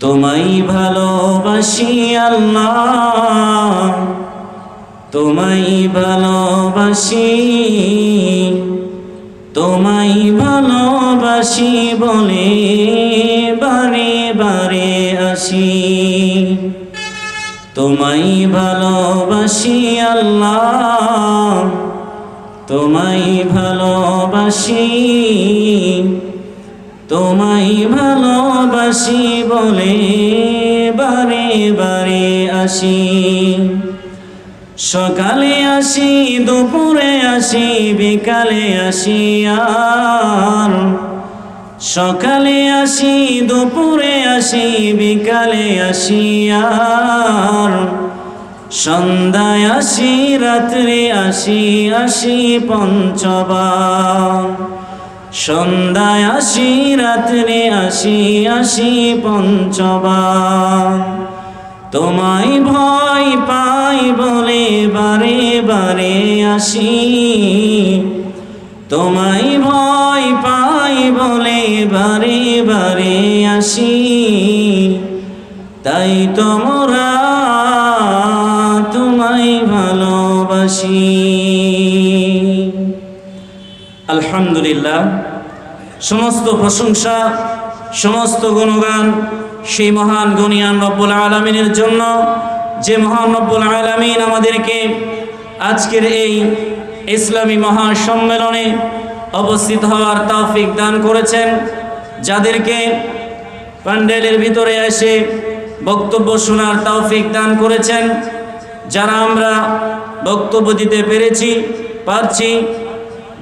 তোমায় ভালোবাসি আল্লাহ। তোমায় ভালোবাসি তোমাই ভালোবাসি বলে বারে বারে আসি। তোমাই ভালোবাসি আল্লাহ তোমাই ভালোবাসি, তোমায় ভালোবাসি বলে বারে বারে আসি। সকালে আসি, দুপুরে আসি, বিকালে আসি আর। সকালে আসি, দুপুরে আসি, বিকালে আসি আর। সন্ধ্যায় আসি, রাত্রে আসি আসি পঞ্চবার। সন্ধ্যায় আসি, রাত্রে আসি আসি পঞ্চবার। তোমায় ভয় পাই বলে বারে বারে আসি। তোমায় ভয় পাই বলে বারে বারে আসি। তাই তোমরা তোমায় ভালোবাসি। আলহামদুলিল্লাহ। সমস্ত প্রশংসা, সমস্ত গুণগান সেই মহান গনিয়ান রব্বুল আলমিনের জন্য। যে মহান রব্বুল আলমিন আমাদেরকে আজকের এই ইসলামী মহাসম্মেলনে অবস্থিত হওয়ার তৌফিক দান করেছেন, যাদেরকে প্যান্ডেলের ভিতরে এসে বক্তব্য শোনার তৌফিক দান করেছেন, যারা আমরা বক্তব্য দিতে পেরেছি, পারছি।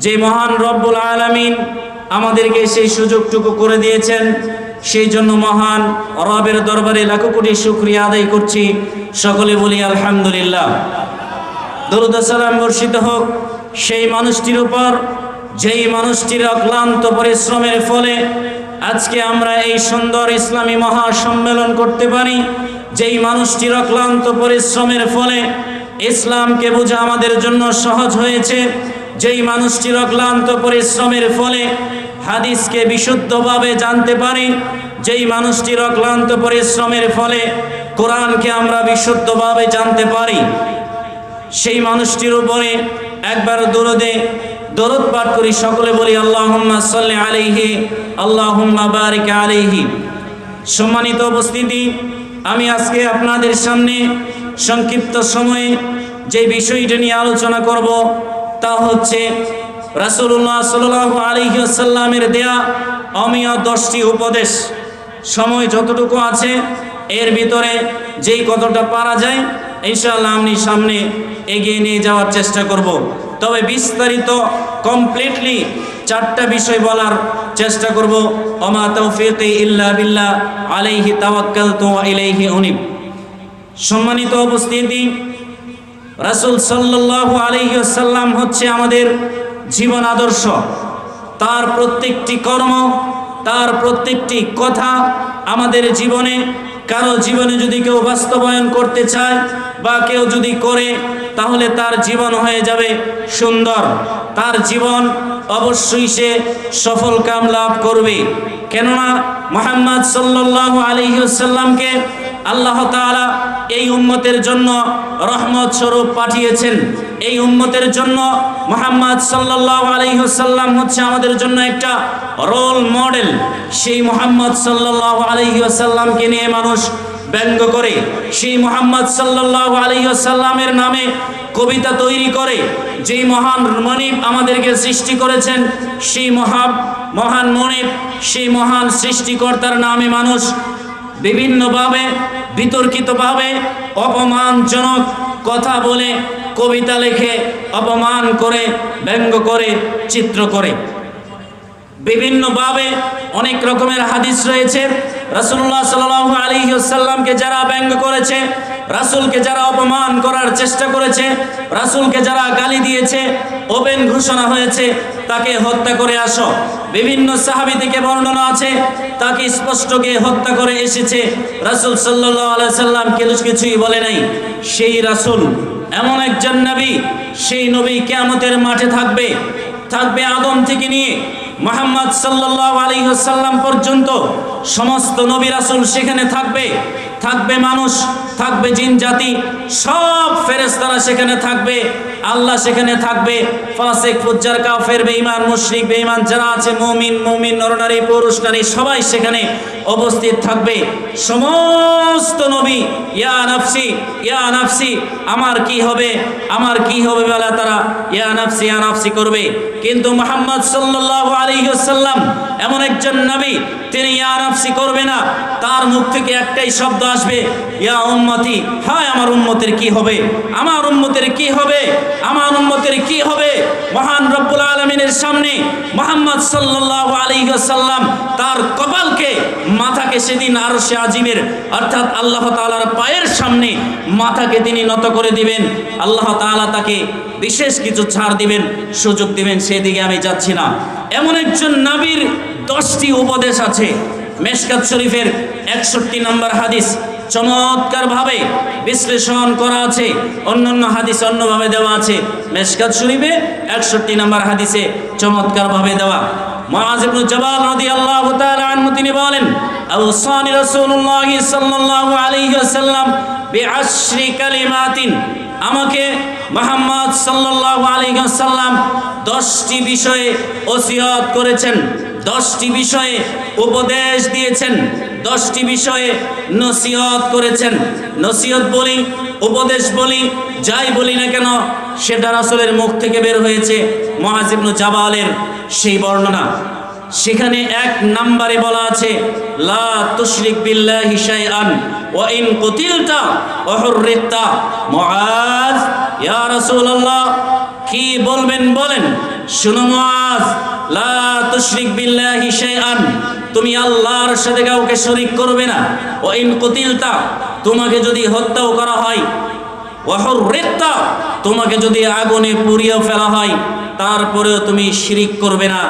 যে মহান রব্বুল আলামিন আমাদেরকে সেই সুযোগটুকু করে দিয়েছেন। সেই জন্য মহান রবের দরবারে লাখো কোটি শুক্রিয়া আদায় করছি। সকলে বলি আলহামদুলিল্লাহ। দরুদ সালাম বর্ষিত হোক। সেই মানুষটির উপর, যেই মানুষটির অক্লান্ত পরিশ্রমের ফলে আজকে আমরা এই সুন্দর ইসলামী মহাসম্মেলন করতে পারি, যেই মানুষটির অক্লান্ত পরিশ্রমের ফলে ইসলামকে বোঝা আমাদের জন্য সহজ হয়েছে। যেই মানুষটির অক্লান্ত পরিশ্রমের ফলে হাদিসকে বিশুদ্ধভাবে জানতে পারি, যেই মানুষটির অক্লান্ত পরিশ্রমের ফলে কোরআনকে আমরা বিশুদ্ধভাবে জানতে পারি, সেই মানুষটির উপরে একবার দরদে দরদ পাঠ করি, সকলে বলি, আল্লাহুম্মা সাল্লি আলাইহি, আল্লাহুম্মা বারিক আলাইহি। সম্মানিত উপস্থিতি, আমি আজকে আপনাদের সামনে সংক্ষিপ্ত সময়ে যে বিষয়টি নিয়ে আলোচনা করব তা হচ্ছে রাসূলুল্লাহ সাল্লাল্লাহু আলাইহি ওয়াসাল্লামের দেয়া অমিয় দশটি উপদেশ। সময় যতটুকু আছে, এর ভিতরে যেই কতটা পারা যায়, ইনশাআল্লাহ আমি সামনে এগিয়ে নিয়ে যাওয়ার চেষ্টা করব। তবে বিস্তারিত কমপ্লিটলি চারটা বিষয় বলার চেষ্টা করব। অমা তৌফিক ইল্লা বিল্লাহ আলাইহি তাওয়াক্কালতু ওয়া ইলাইহি উনিব। সম্মানিত উপস্থিতি রাসূল সাল্লাল্লাহু আলাইহি ওয়াসাল্লাম হচ্ছে আমাদের জীবন আদর্শ। তার প্রত্যেকটি কর্ম, তার প্রত্যেকটি কথা আমাদের জীবনে, কারও জীবনে যদি কেউ বাস্তবায়ন করতে চায় বা কেউ যদি করে, তাহলে তার জীবন হয়ে যাবে সুন্দর। তার জীবন অবশ্যই সে সফল কাম লাভ করবে। কেননা মোহাম্মদ সাল্লাল্লাহু আলাইহি ওয়াসাল্লামকে আল্লাহ তাআলা এই উম্মতের জন্য রহমত স্বরূপ পাঠিয়েছেন। এই উম্মতের জন্য মোহাম্মদ সাল্লাল্লাহু আলাইহি ওয়াসাল্লাম হচ্ছে আমাদের জন্য একটা রোল মডেল। সেই মোহাম্মদ সাল্লাল্লাহু আলাইহি ওয়াসাল্লামকে নিয়ে মানুষ ব্যঙ্গ করে, সেই মোহাম্মদ সাল্লাল্লাহু আলাইহি ওয়াসাল্লামের নামে কবিতা তৈরি করে, যেই মহান মনিব আমাদেরকে সৃষ্টি করেছেন, সেই মহান মহান মনিব, সেই মহান সৃষ্টিকর্তার নামে মানুষ বিভিন্নভাবে, বিতর্কিতভাবে, অপমানজনক কথা বলে, কবিতা লেখে, অপমান করে, ব্যঙ্গ করে, চিত্র করে। বিভিন্নভাবে অনেক রকমের হাদিস রয়েছে। সাল্লাল্লাহু আলাইহি ওয়াসাল্লামকে যারা ব্যঙ্গ করেছে যারা অপমান করার চেষ্টা করেছে যারা গালি দিয়েছে, ওপেন ঘোষণা হয়েছে, তাকে হত্যা করে আসো। বিভিন্ন বর্ণনা আছে, তাকে হত্যা করে এসেছে। কিছুই বলে নাই। সেই রাসূল এমন একজন নবী, সেই নবী কিয়ামতের মাঠে থাকবে থাকবে আদম থেকে নিয়ে মোহাম্মদ আলাইহি ওয়াসাল্লাম পর্যন্ত। সমস্ত নবী রাসূল সেখানে থাকবে। থাকবে মানুষ, থাকবে জিন জাতি, সব ফেরেশতারা সেখানে থাকবে। আল্লাহ সেখানে থাকবে। ফাসিক, ফুজ্জার, কাফের, বেঈমান, মুশরিক, বেঈমান যারা আছে, মুমিন মুমিন, নরনারী, পুরুষ, নারী, সবাই সেখানে উপস্থিত থাকবে। সমস্ত নবী, ইয়া নাফসি ইয়া নাফসি, আমার কি হবে? আমার কি হবে বেলা তারা, ইয়া নাফসি ইয়া নাফসি করবে। কিন্তু মুহাম্মদ সাল্লাল্লাহু আলাইহি ওয়াসাল্লাম এমন একজন নবী, তিনি ইয়া নাফসি করবে না, তার মুখ থেকে একটাই শব্দ আসবে, ইয়া উম্মতি, হায় আমার উম্মতের কি হবে? আমার উম্মতের কি হবে? আমার উম্মতের কি হবে? মহান রব্বুল আলমিনের সামনে মোহাম্মদ সাল্লাল্লাহু আলাইহি ওয়াসাল্লাম তার কপালকে, মাথাকে সেদিন আরও সে আজিমের, অর্থাৎ আল্লাহ তাআলার পায়ের সামনে মাথাকে তিনি নত করে দিবেন। আল্লাহ তাআলা তাকে বিশেষ কিছু ছাড় দিবেন, সুযোগ দিবেন, সেদিকে আমি যাচ্ছি না। এমন একজন নবীর দশটি উপদেশ আছে। মেশকাত শরীফের একষট্টি নম্বর হাদিস চমৎকারভাবে বিশ্লেষণ করা আছে, অন্যান্য হাদিস অন্যভাবে দেওয়া আছে। মেশকাত শরীফে একষট্টি নম্বর হাদিসে চমৎকারভাবে দেওয়া। তিনি বলেন আলাইহি আমাকে মুহাম্মদ সাল্লাল্লাহু আলাইহি ওয়াসাল্লাম 10টি বিষয়ে ওসিয়ত করেছেন, দশটি বিষয়ে উপদেশ দিয়েছেন, দশটি বিষয়ে নসিহত করেছেন। নসিহত বলি, উপদেশ বলি, যাই বলি না কেন, সেটা রাসূলের মুখ থেকে বের হয়েছে মহাজিবনু জাবালের সেই বর্ণনা। সেখানে এক নাম্বারে বলা আছে, লা তুশরিক বিল্লাহি শাইআন, ওয়া ইন কুতিলতা ওয়া ইয়া রাসূলুল্লাহ, কি বলবেন বলেন? শুনো মুআজ, লা তুশরিক বিল্লাহি শাইআন, তুমি আল্লাহর সাথে কাউকে শরীক করবে না। ও ইন কুতিলতা, তোমাকে যদি হত্যাও করা হয়। ওয়াহর রেত্তা তোমাকে যদি আগুনে পুড়িয়ে ফেলা হয়, তারপরেও তুমি শিরিক করবে না।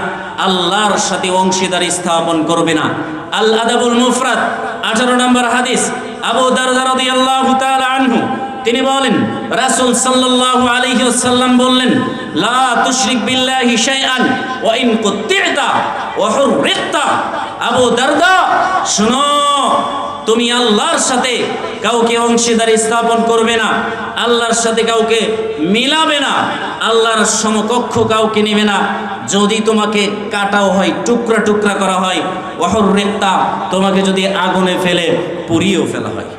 আল্লাহর সাথে অংশীদার স্থাপন করবে না। আল আদাবুল মুফরাদ, আঠারো নম্বর হাদিস, আবু দারদা রাদিয়াল্লাহু তাআলা আনহু তিনি বলেন, রাসূল সাল্লাল্লাহু আলাইহি ওয়াসাল্লাম বললেন, লা তুশরিক বিল্লাহি শাইআন, ওয়া ইন কুতিতা ওয়া হুররিতা আবু দারদা, শুনো, তুমি আল্লাহর সাথে কাউকে অংশীদার স্থাপন করবে না, আল্লাহর সাথে কাউকে মিলাবে না, আল্লাহর সমকক্ষ কাউকে নেবে না। যদি তোমাকে কাটাও হয়, টুকরা টুকরা করা হয় ওহর রেত্তা তোমাকে যদি আগুনে ফেলে, পুড়িয়েও ফেলা হয়।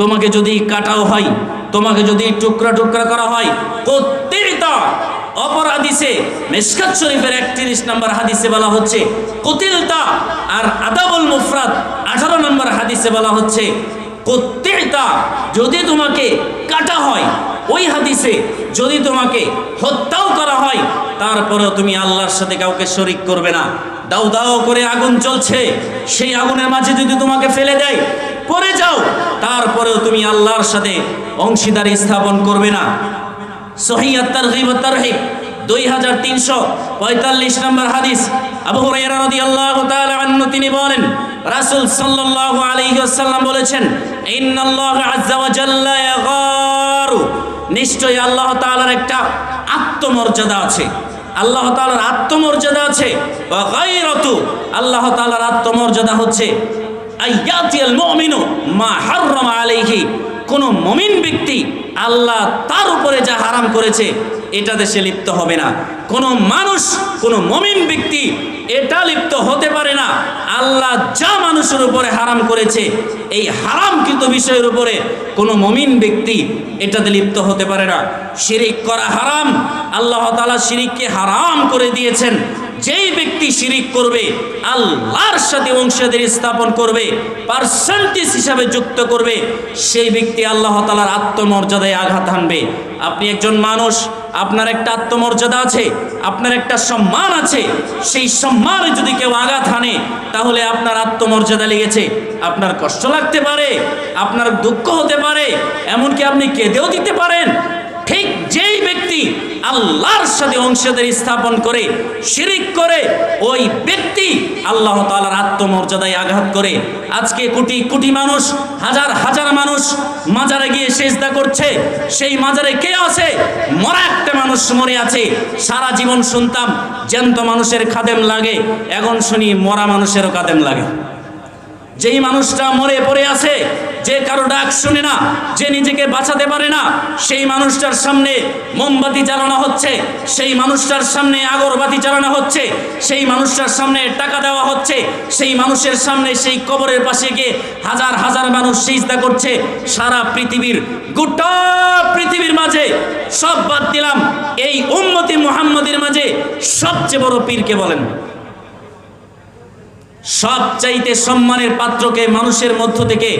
তোমাকে যদি কাটাও হয়, তোমাকে যদি টুকরা টুকরা করা হয় কত্তিরিতা অপর নম্বর হাদিসে বলা হচ্ছে, কতিলতা আর আদাবুল হাদিসে বলা হচ্ছে যদি তোমাকে কাটা হয়, ওই হাদিসে যদি তোমাকে হত্যাও করা হয়, তারপরেও তুমি আল্লাহর সাথে কাউকে শরিক করবে না। দাও দাও করে আগুন চলছে সেই আগুনের মাঝে যদি তোমাকে ফেলে দেয় পরে যাও তারপরেও তুমি আল্লাহর সাথে অংশীদারি স্থাপন করবে না। সহিয়াত ওয়াত তারহিব 2345 নম্বর হাদিস। আবু হুরায়রা রাদিয়াল্লাহু তাআলা তিনি বলেন, রাসূল সাল্লাল্লাহু আলাইহি বলেছেন, ইন্নাল্লাহা আযজা ওয়া জাল্লা নিশ্চয়ই আল্লাহ তাআলার একটা আত্মমর্যাদা আছে। আল্লাহ তাআলার আত্মমর্যাদা আছে। ওয়া গায়রাতু, আল্লাহ তাআলার আত্মমর্যাদা হচ্ছে আইয়াতিয়াল মুমিনু মা হাররামা আলাইহি। কোন মমিন ব্যক্তি আল্লাহ তার উপরে যা হারাম করেছে, এটাতে সে লিপ্ত হবে না। কোন মানুষ, কোন মমিন ব্যক্তি এটা লিপ্ত হতে পারে না। আল্লাহ যা মানুষের উপরে হারাম করেছে, এই হারামকৃত বিষয়ের উপরে কোনো মমিন ব্যক্তি এটাতে লিপ্ত হতে পারে না। শিরিক করা হারাম, আল্লাহ তাআলা শিরিককে হারাম করে দিয়েছেন। যেই ব্যক্তি শিরিক করবে, আল্লাহর সাথে অংশীদারি স্থাপন করবে পার্সেন্টেজ হিসাবে যুক্ত করবে, সেই ব্যক্তি আল্লাহ তালার আত্মমর্যাদায় আঘাত হানবে। আপনি একজন মানুষ, আপনার একটা আত্মমর্যাদা আছে, আপনার একটা সম্মান আছে, সেই সম্মানে যদি কেউ আঘাত হানে, তাহলে আপনার আত্মমর্যাদা লেগেছে। আপনার কষ্ট লাগতে পারে, আপনার দুঃখ হতে পারে, এমনকি আপনি কেঁদেও দিতে পারেন। ঠিক যেই ব্যক্তি আল্লাহর সাথে অংশীদারি স্থাপন করে, শিরিক করে, ওই ব্যক্তি আল্লাহ তাআলার আত্মমর্যাদায় আঘাত করে। আজকে কোটি কোটি মানুষ, হাজার হাজার মানুষ মাজারে গিয়ে সেজদা করছে। সেই মাজারে কে আছে? মরা একটা মানুষ মরে আছে। সারা জীবন শুনতাম, জ্যান্ত মানুষের খাদেম লাগে। এখন শুনি মরা মানুষেরও খাদেম লাগে। যেই মানুষটা মরে পড়ে আছে যে কারও ডাক শুনে না, যে নিজেকে বাঁচাতে পারে না, সেই মানুষটার সামনে মোমবাতি জ্বালানো হচ্ছে, সেই মানুষটার সামনে আগরবাতি জ্বালানো হচ্ছে, সেই মানুষটার সামনে টাকা দেওয়া হচ্ছে, সেই মানুষের সামনে সেই কবরের পাশে গিয়ে হাজার হাজার মানুষ সিজদা করছে, সারা পৃথিবীর, গোটা পৃথিবীর মাঝে সব বাদ দিলাম, এই উম্মতি মুহাম্মদের মাঝে সবচেয়ে বড় পীরকে বলেন। সবচাইতে সম্মানের পাত্রকে মানুষের মধ্য থেকে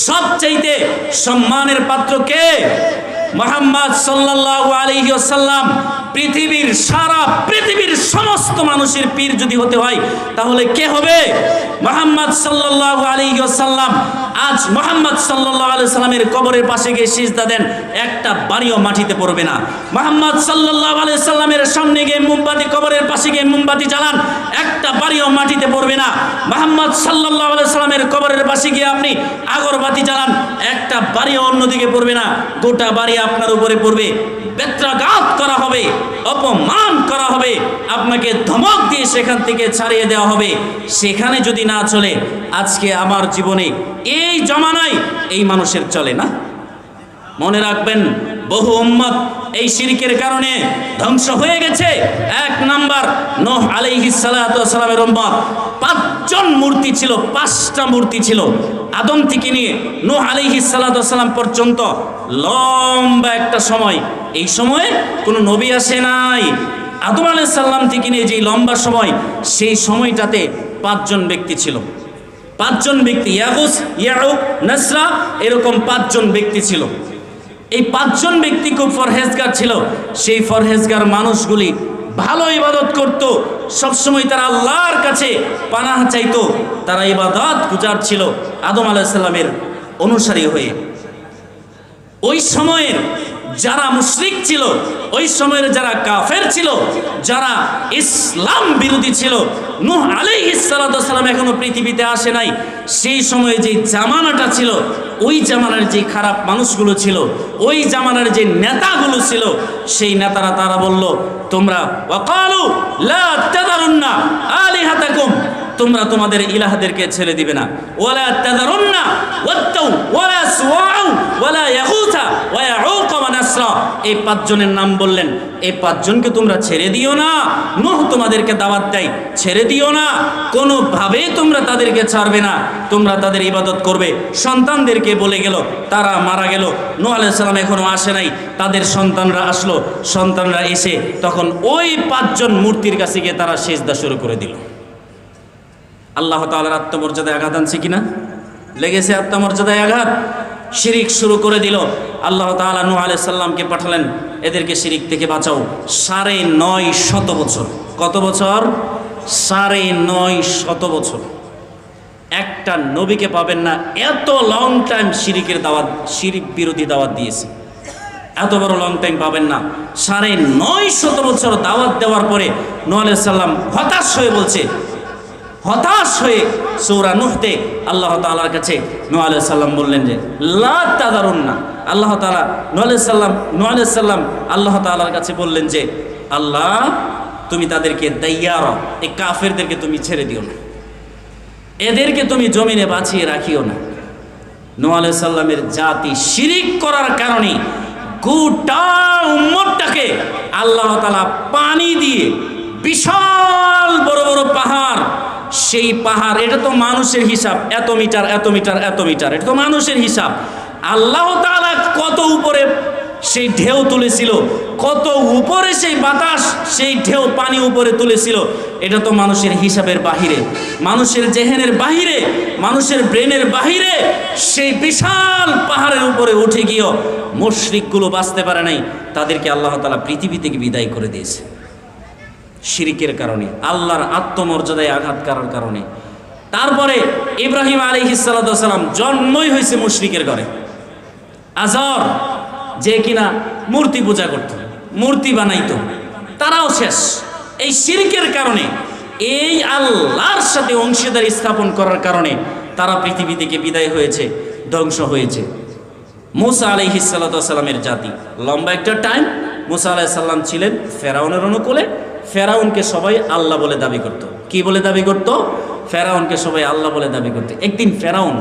সবচাইতে সম্মানের পাত্রকে মোহাম্মদ সাল্লাল্লাহু আলাইহি ওয়াসাল্লাম, পৃথিবীর সারা পৃথিবীর সমস্ত মানুষের পীর যদি হতে হয়, তাহলে কে হবে? মোহাম্মদ সাল্লাল্লাহু আলাইহি ওয়াসাল্লাম। আজ মোহাম্মদ আলাইহি সাল্লামের কবরের পাশে গিয়ে সিজদা দেন, একটা বাড়িও মাটিতে পড়বে না। মোহাম্মদ আলাইহি সাল্লামের সামনে গিয়ে মোমবাতি, কবরের পাশে গিয়ে মোমবাতি জ্বালান, একটা বাড়িও মাটিতে পড়বে না। মোহাম্মদ আলাইহি সাল্লামের কবরের পাশে গিয়ে আপনি আগরবাতি জ্বালান, একটা বাড়িও অন্যদিকে পড়বে না। গোটা বাড়ি আপনার উপরে পড়বে, বেত্রাঘাত করা হবে, অপমান করা হবে, আপনাকে ধমক দিয়ে সেখান থেকে ছাড়িয়ে দেওয়া হবে। সেখানে যদি না চলে, আজকে আমার জীবনে এই জমানায় এই মানুষের চলে না। মনে রাখবেন, বহু উম্মত এই শিরিকের কারণে ধ্বংস হয়ে গেছে। এক নাম্বার, নোহ আলাইহি সালামের উম্মত। পাঁচজন মূর্তি ছিল, পাঁচটা মূর্তি ছিল। আদম থেকে নিয়ে নোহ আলাইহি সালাম পর্যন্ত লম্বা একটা সময়। এই সময়ে কোনো নবী আসে নাই। আদম আলাইহিস সালাম থেকে নিয়ে যে লম্বা সময়, সেই সময়টাতে পাঁচজন ব্যক্তি ছিল। পাঁচজন ব্যক্তি, ইয়াগুস ইয়াউক নাসরা, এরকম পাঁচজন ব্যক্তি ছিল। এই পাঁচজন ব্যক্তি খুব ফরহেজগার ছিল। সেই ফরহেজগার মানুষগুলি ভালো ইবাদত করত। সবসময় তারা আল্লাহর কাছে পানাহ চাইতো। তারা ইবাদত গুজার ছিল আদম আলাইসাল্লামের অনুসারী হয়ে। ওই সময়ের যারা মুশ্রিক ছিল ওই সময়ের যারা কাফের ছিল, যারা ইসলাম বিরোধী ছিল, নূহ আলাইহিস সালাম এখনও পৃথিবীতে আসে নাই। সেই সময়ে যে জামানাটা ছিল, ওই জামানার যে খারাপ মানুষগুলো ছিল, ওই জামানার যে নেতাগুলো ছিল, সেই নেতারা তারা বলল, তোমরা ওয়াকালু লা তাদারুন্না আলিহাতাকুম। তোমরা তোমাদের ইলাহাদেরকে ছেড়ে দিবে না। ওয়ালা তাদারুন্না ওয়াত্তাউ ওয়ালা সুওয়াউ ওয়ালা ইয়াগুথা ওয়া ইয়াউক নাসরা এই পাঁচজনের নাম বললেন, এই পাঁচজনকে তোমরা ছেড়ে দিও না। নূহ তোমাদেরকে দাওয়াত দেয়, ছেড়ে দিও না। কোনোভাবেই তোমরা তাদেরকে ছাড়বে না। তোমরা তাদের ইবাদত করবে। সন্তানদেরকে বলে গেল, তারা মারা গেল। নূহ আলাইহিস সালাম এখনও আসে নাই। তাদের সন্তানরা আসলো। সন্তানরা এসে তখন ওই পাঁচজন মূর্তির কাছে গিয়ে তারা সেজদা শুরু করে দিল। আল্লাহ তাআলার আত্মমর্যাদায় আঘাত আনছে কিনা? লেগেছে আত্মমর্যাদায় আঘাত? শিরিক শুরু করে দিল। আল্লাহ তাআলা নূহ আলাইহিস সালামকে পাঠালেন, এদেরকে শিরিক থেকে বাঁচাও। সাড়ে নয় শত বছর। কত বছর? সাড়ে নয় শত বছর। একটা নবীকে পাবেন না, এত লং টাইম শিরিকের দাওয়াত, শিরিক বিরোধী দাওয়াত দিয়েছে। এত বড় লং টাইম পাবেন না। সাড়ে নয় শত বছর দাওয়াত দেওয়ার পরে আলাইহিস হতাশ হয়ে বলছে হতাশ হয়ে সৌরা নুহতে আল্লাহ তালার কাছে নু সাল্লাম বললেন যে, লা তাদারুন না আল্লাহ তালা নু সাল্লাম নু সাল্লাম আল্লাহ তালার কাছে বললেন যে, আল্লাহ, তুমি তাদেরকে দাইয়ার, এই কাফেরদেরকে তুমি ছেড়ে দিও না। এদেরকে তুমি জমিনে বাঁচিয়ে রাখিও না। নু সাল্লামের জাতি শিরিক করার কারণে গোটা উম্মতটাকে আল্লাহ তালা পানি দিয়ে বিশাল বড় বড় পাহাড় সেই পাহাড়, এটা তো মানুষের হিসাব। এত মিটার এত মিটার এত মিটার। এটা তো মানুষের হিসাব। আল্লাহ তাআলা কত উপরে সেই ঢেউ তুলেছিল, কত উপরে সেই বাতাস সেই ঢেউ পানি উপরে তুলেছিল, এটা তো মানুষের হিসাবের বাহিরে। মানুষের জেহেনের বাহিরে, মানুষের ব্রেনের বাহিরে সেই বিশাল পাহাড়ের উপরে উঠে গিয়েও মুশরিকগুলো বাঁচতে পারে নাই, তাদেরকে আল্লাহ তালা পৃথিবী থেকে বিদায় করে দিয়েছে। শিরিকের কারণে, আল্লাহর আত্মমর্যাদায় আঘাত করার কারণে। তারপরে ইব্রাহিম আলী জন্মই হয়েছে মুশরিকের ঘরে। আজর যে কিনা মূর্তি পূজা করত, মূর্তি বানাইত, তারাও শেষ। এই শিরকের কারণে, এই আল্লাহর সাথে অংশীদার স্থাপন করার কারণে তারা পৃথিবী থেকে বিদায় হয়েছে, ধ্বংস হয়েছে। মুসা আলাইহিসাল্লামের জাতি। লম্বা একটা টাইম মুসা আলাইসাল্লাম ছিলেন ফেরাউনের অনুকূলে ফেরাউনকে সবাই আল্লাহ বলে দাবি করত কি বলে দাবি করত ফেরাউনকে সবাই আল্লাহ বলে দাবি করত একদিন ফেরাউন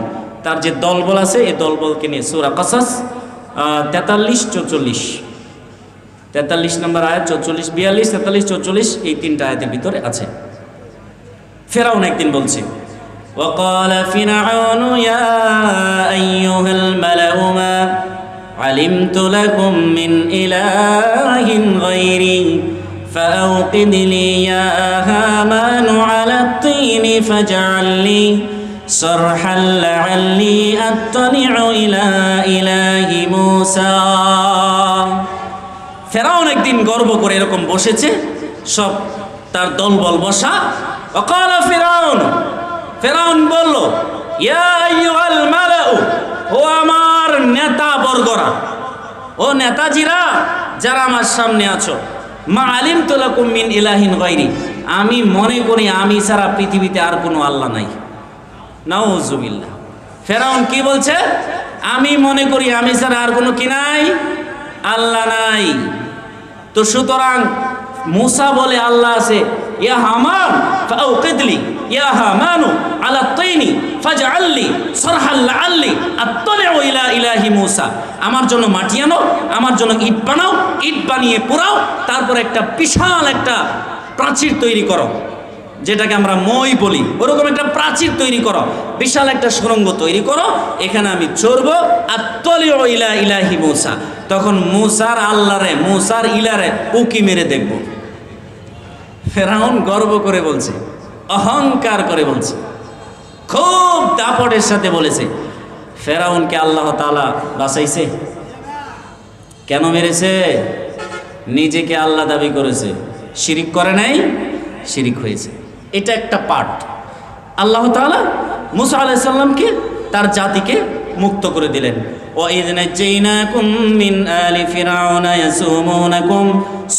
তার যে দলবল আছে এই দলবলকে নিয়ে সুরা কাসাস তেতাল্লিশ চৌচল্লিশ তেতাল্লিশ নম্বর আয়াত চৌচল্লিশ বিয়াল্লিশ তেতাল্লিশ চৌচল্লিশ এই তিনটা আয়াতের ভিতরে আছে ফেরাউন একদিন বলছে وقال فرعون يا أيها الملأ ما علمت لكم من إله غيري فأوقد لي يا هامان على الطين فاجعل لي صرحا لعلي أطلع إلى إله موسى ফেরাউন একদিন গর্ব করে এরকম বসেছে সব তার দলবল বসা অকাল ফেরাউন ফেরাউন বলল ইয়া আইয়ুহাল মালাউ ও আমার নেতা বর্গরা ও নেতাজিরা যারা আমার সামনে আছো মা আলিম তোলা কুমিন ইলাহিন গাইরি আমি মনে করি আমি ছাড়া পৃথিবীতে আর কোনো আল্লাহ নাই। নাউজুবিল্লাহ। ফেরাউন কি বলছে? আমি মনে করি আমি ছাড়া আর কোনো কি নাই? আল্লাহ নাই। তো সুতরাং মুসা বলে আল্লাহ আছে। ইয়া হামান ফাউকিদলি ইয়া হামানু আলা তাইনি ফাজআললি সারহাল লাআল্লি আত্তালিউ ইলা ইলাহি মুসা আমার জন্য মাটি আনো, আমার জন্য ইট বানাও, ইট বানিয়ে পুরাও, তারপর একটা বিশাল একটা প্রাচীর তৈরি করো, যেটাকে আমরা মই বলি। ওরকম একটা প্রাচীর তৈরি করো, বিশাল একটা সুরঙ্গ তৈরি করো, এখানে আমি চড়ব আর তলিও ইলা ইলাহি মূসা তখন মূসার আল্লাহরে, মূসার ইলারে উকি মেরে দেখব। ফেরাউন গর্ব করে বলছে, অহংকার করে বলছে। খুব দাপটের সাথে বলেছে, ফেরাউনকে আল্লাহ তাআলা বাঁচাইছে? কেন মেরেছে? নিজেকে আল্লাহ দাবি করেছে। শিরিক করে নাই, শিরিক হয়েছে। এটা একটা পার্ট আল্লাহ তাআলা মুসা আলাইসাল্লামকে তার জাতিকে মুক্ত করে দিলেন وَإِذْ نَجَّيْنَاكُمْ مِنْ آلِ فِرْعَوْنَ يَسُومُونَكُمْ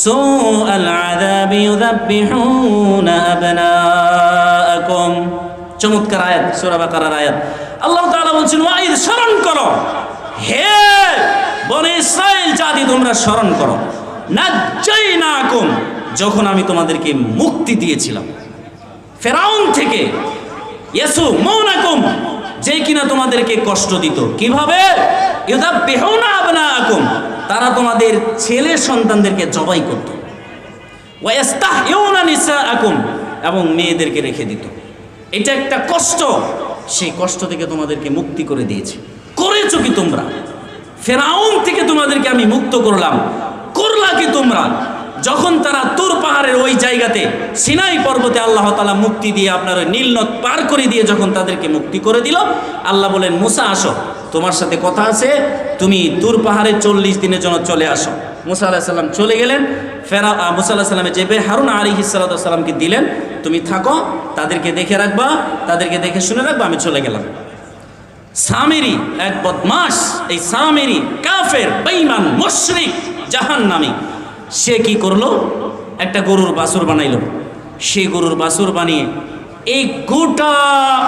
سُوءَ الْعَذَابِ يُذَبِّحُونَ أَبْنَاءَكُمْ চমৎকার আয়াত সূরা বাকারার আয়াত আল্লাহ তাআলা বলছেন ওয়াইদ স্মরণ করো হে বনে ইসরাইল জাতি তোমরা স্মরণ করো নাজ্জাইনাকুম যখন আমি তোমাদেরকে মুক্তি দিয়েছিলাম ফেরাউন থেকে ইয়েসু মৌনাকুম যে কিনা তোমাদেরকে কষ্ট দিত। কীভাবে? তারা তোমাদের ছেলে সন্তানদেরকে জবাই করত। এবং মেয়েদেরকে রেখে দিত। এটা একটা কষ্ট। সেই কষ্ট থেকে তোমাদেরকে মুক্তি করে দিয়েছে। করেছ কি তোমরা? ফেরাউন থেকে তোমাদেরকে আমি মুক্ত করলাম। করলা কি তোমরা? যখন তারা তুর পাহাড়ের ওই জায়গাতে সিনাই পর্বতে আল্লাহ তালা মুক্তি দিয়ে আপনার ওই নীলনদ পার করে দিয়ে যখন তাদেরকে মুক্তি করে দিল, আল্লাহ বলেন, মুসা, আসো। তোমার সাথে কথা আছে। তুমি তুর পাহাড়ে চল্লিশ দিনের জন্য চলে আসো। মুসা আল্লাহ সাল্লাম চলে গেলেন। ফেরা মুসা আল্লাহ সাল্লামে যে হারুন আলী হিসালামকে দিলেন, তুমি থাকো, তাদেরকে দেখে রাখবা, তাদেরকে দেখে শুনে রাখবা, আমি চলে গেলাম। সামেরি, এক বদমাস এই সামেরি, কাফের, বেঈমান, মুশরিক, জাহান্নামী। সে কি করল? একটা গরুর বাছুর বানাইল। সেই গরুর বাছুর বানিয়ে এই গোটা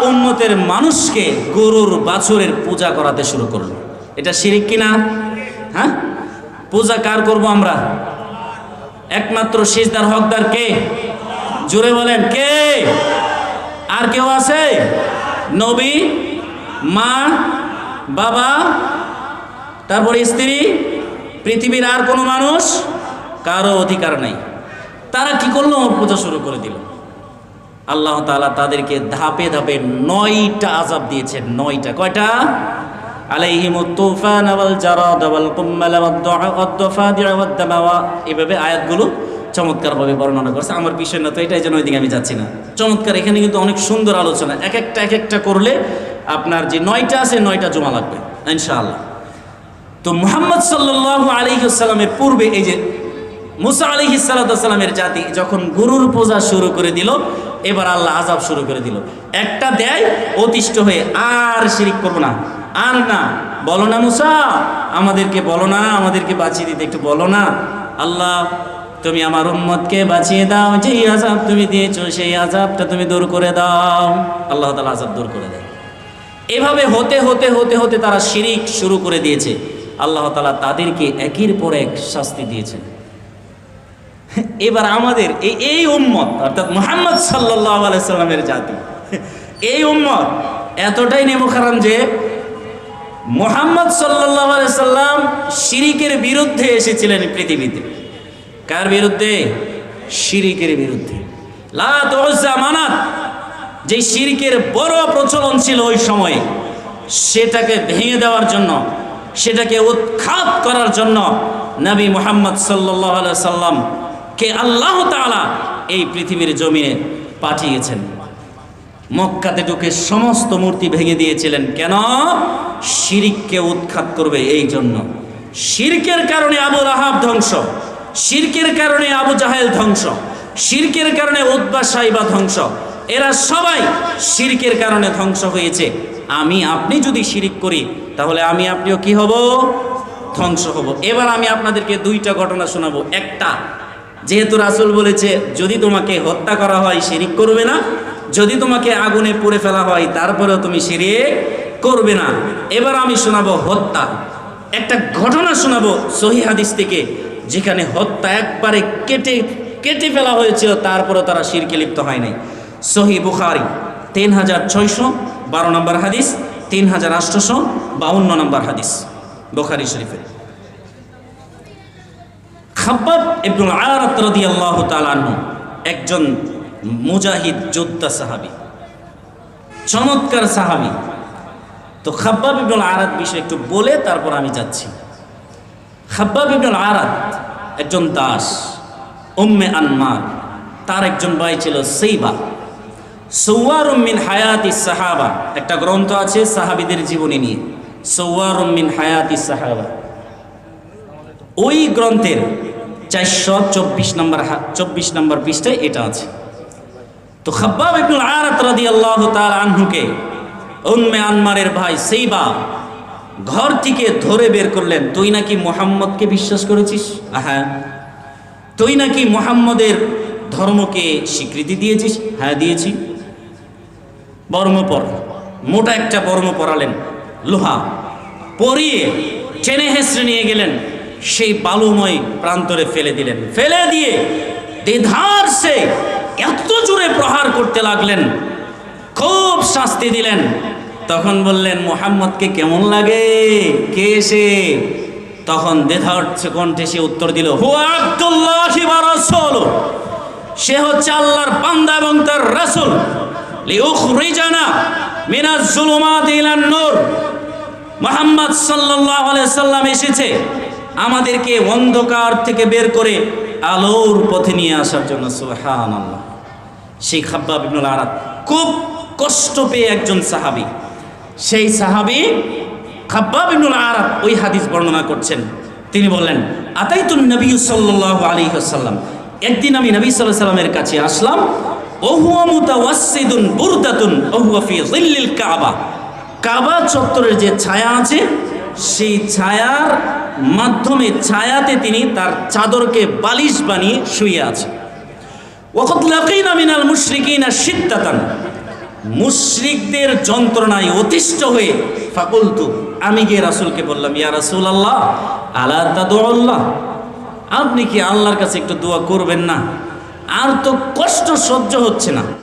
উম্মতের মানুষকে গরুর বাছুরের পূজা করাতে শুরু করল। এটা শিরিক কিনা? হ্যাঁ? পূজা কার করব আমরা? একমাত্র শেষদার হকদার কে? জোরে বলেন, কে? আর কেউ আছে? নবী, মা, বাবা, তারপরে স্ত্রী, পৃথিবীর আর কোনো মানুষ? কারও অধিকার নাই। তারা কি করল? ওর পূজা শুরু করে দিল। আল্লাহ তাআলা তাদেরকে ধাপে ধাপে নয়টা আজাব দিয়েছেন নয়টা। কয়টা? আলাইহিম তুফান ওয়াল জারাদ ওয়াল কুম্মাল ওয়াদ-দাফাদি'া ওয়াদ-দামাওয়া এভাবে আয়াতগুলো চমৎকারভাবে বর্ণনা করছে। আমার বিষয় না তো এটাই যেন ওইদিকে আমি যাচ্ছি না। চমৎকার, এখানে কিন্তু অনেক সুন্দর আলোচনা। এক একটা এক একটা করলে আপনার যে নয়টা আছে, নয়টা জমা লাগবে, ইনশাআল্লাহ। তো মুহাম্মদ সাল্লাল্লাহু আলাইহি সাল্লামের পূর্বে এই যে মুসা আলাইহি সাল্লামের জাতি যখন গুরুর পূজা শুরু করে দিল, এবার আল্লাহ আজাব শুরু করে দিল। একটা দেয় অতিষ্ঠ হয়ে আর শিরিক করব না। আর না, বলো না মুসা, আমাদেরকে বলো না, আমাদেরকে বাঁচিয়ে দিতে একটু বলো না। আল্লাহ, তুমি আমার উম্মতকে বাঁচিয়ে দাও, যেই আজাব তুমি দিয়েছ, সেই আজাবটা তুমি দূর করে দাও। আল্লাহ তালা আজাব দূর করে দেয়। এভাবে হতে হতে হতে হতে তারা শিরিক শুরু করে দিয়েছে। আল্লাহ তালা তাদেরকে একের পর এক শাস্তি দিয়েছেন। এবার আমাদের এই এই উম্মত, অর্থাৎ মোহাম্মদ সাল্লাহ আলাইসাল্লামের জাতি, এই উম্মত এতটাই নেমখারাম যে মোহাম্মদ সাল্লাহ আলাইসাল্লাম শিরিকের বিরুদ্ধে এসেছিলেন পৃথিবীতে। কার বিরুদ্ধে? শিরিকের বিরুদ্ধে। লা তুউজ্জা মানাত যে শিরকের বড় প্রচলন ছিল ওই সময়ে, সেটাকে ভেঙে দেওয়ার জন্য, সেটাকে উৎখাত করার জন্য নবী মোহাম্মদ সাল্লাহ সাল্লাম কে আল্লাহ তাআলা এই পৃথিবীর জমিনে পাঠিয়েছেন। মক্কাতে ঢুকে সমস্ত মূর্তি ভেঙে দিয়েছিলেন। কেন? শিরিককে উৎখাত করবে এই জন্য। শিরকের কারণে আবু রাহাব ধ্বংস। শিরকের কারণে আবু জাহেল ধ্বংস। শিরকের কারণে উদ্বা সাইবা ধ্বংস। এরা সবাই শিরকের কারণে ধ্বংস হয়েছে। আমি, আপনি যদি শিরিক করি, তাহলে আমি, আপনিও কি হব? ধ্বংস হব। এবার আমি আপনাদেরকে দুইটা ঘটনা শোনাবো। একটা যেহেতু রাসুল বলেছে, যদি তোমাকে হত্যা করা হয়, শিরিক করবে না। যদি তোমাকে আগুনে পুড়ে ফেলা হয়, তারপরেও তুমি শিরিক করবে না। এবার আমি শোনাবো হত্যা। একটা ঘটনা শোনাবো সহি হাদিস থেকে, যেখানে হত্যা একবারে কেটে কেটে ফেলা হয়েছিল তারপরে তারা শিরকে লিপ্ত হয় নাই। সহি বুখারি, তিন হাজার ছয়শো বারো নম্বর হাদিস, তিন হাজার আটশোশো বাউন্ন নম্বর হাদিস, বুখারি শরীফের। খাব্বাব ইবনুল আরাত রাদিয়াল্লাহু তাআলা একজন মুজাহিদ, যোদ্ধা সাহাবী, চমৎকার সাহাবী। তো খাব্বাব ইবনুল আরাত বিষয়ে একটু বলে তারপর আমি যাচ্ছি। খাব্বাব ইবনুল আরাত একজন দাস, উম্মে আনমার। তার একজন ভাই ছিল সেইবা সৌয়ার উম্মিন হায়াতি সাহাবা, একটা গ্রন্থ আছে সাহাবিদের জীবনী নিয়ে। সৌয়ার উম্মিন হায়াতি সাহাবা। ওই গ্রন্থের চারশো চব্বিশ নম্বর চব্বিশ নম্বর পৃষ্ঠায় এটা আছে। তো খাব্বাব ইবনুল আরাত রাদিয়াল্লাহু তাআলা আনহুকে উম্মে আনমারের ভাই সেইবা ঘর থেকে ধরে বের করলেন, তুই নাকি মোহাম্মদকে বিশ্বাস করেছিস? হ্যাঁ তুই নাকি মোহাম্মদের ধর্মকে স্বীকৃতি দিয়েছিস? হ্যাঁ দিয়েছি। বর্ম পর, মোটা একটা বর্ম পরালেন লোহা, পরিয়ে টেনে হেসড়ে নিয়ে গেলেন। সেই বালুময় প্রান্তরে ফেলে দিলেন। ফেলে দিয়ে দেধার সে এত জোরে প্রহার করতে লাগলেন, খুব শাস্তি দিলেন। তখন বললেন, মোহাম্মদকে কেমন লাগে? কে সে? তখন দেধার্থ কণ্ঠে সে উত্তর দিল হু আব্দুল্লাহ সে হচ্ছে আল্লাহর বান্দা এবং তার রাসূল। মিনাজ নূর মুহাম্মদ সাল্লাল্লাহু আলাইহি সাল্লাম এসেছে। আমাদেরকে অন্ধকার থেকে বের করে আলোর পথে নিয়ে আসার জন্য, সুবহানাল্লাহ। সেই খাব্বাব ইবনুল আরাত খুব কষ্ট পেয়ে একজন সাহাবি, সেই সাহাবী খাব্বা ইবনুল আরাত ওই হাদিস বর্ণনা করছেন। তিনি বললেন, আতাইতুন নবী সাল্লাল্লাহু আলাইহি ওয়াসাল্লাম। একদিন আমি নবী আলাইহি সাল্লামের কাছে আসলাম কাবা চত্বরের যে ছায়া আছে, সেই ছায়ার মাধ্যমে ছায়াতে তিনি তার চাদরকে বালিশ বানিয়ে শুয়ে আছে ওয়াকাদ লাকিনা মিনাল মুশরিকিনা শিদ্দাতান। মুশরিকদের যন্ত্রণায় অতিষ্ঠ হয়ে ফাকুলতু, আমি গিয়ে রাসূলকে বললাম, ইয়া রাসূলুল্লাহ, আলা তাদুল্লাহ আপনি কি আল্লাহর কাছে একটু দোয়া করবেন না? আর তো কষ্ট সহ্য হচ্ছে না।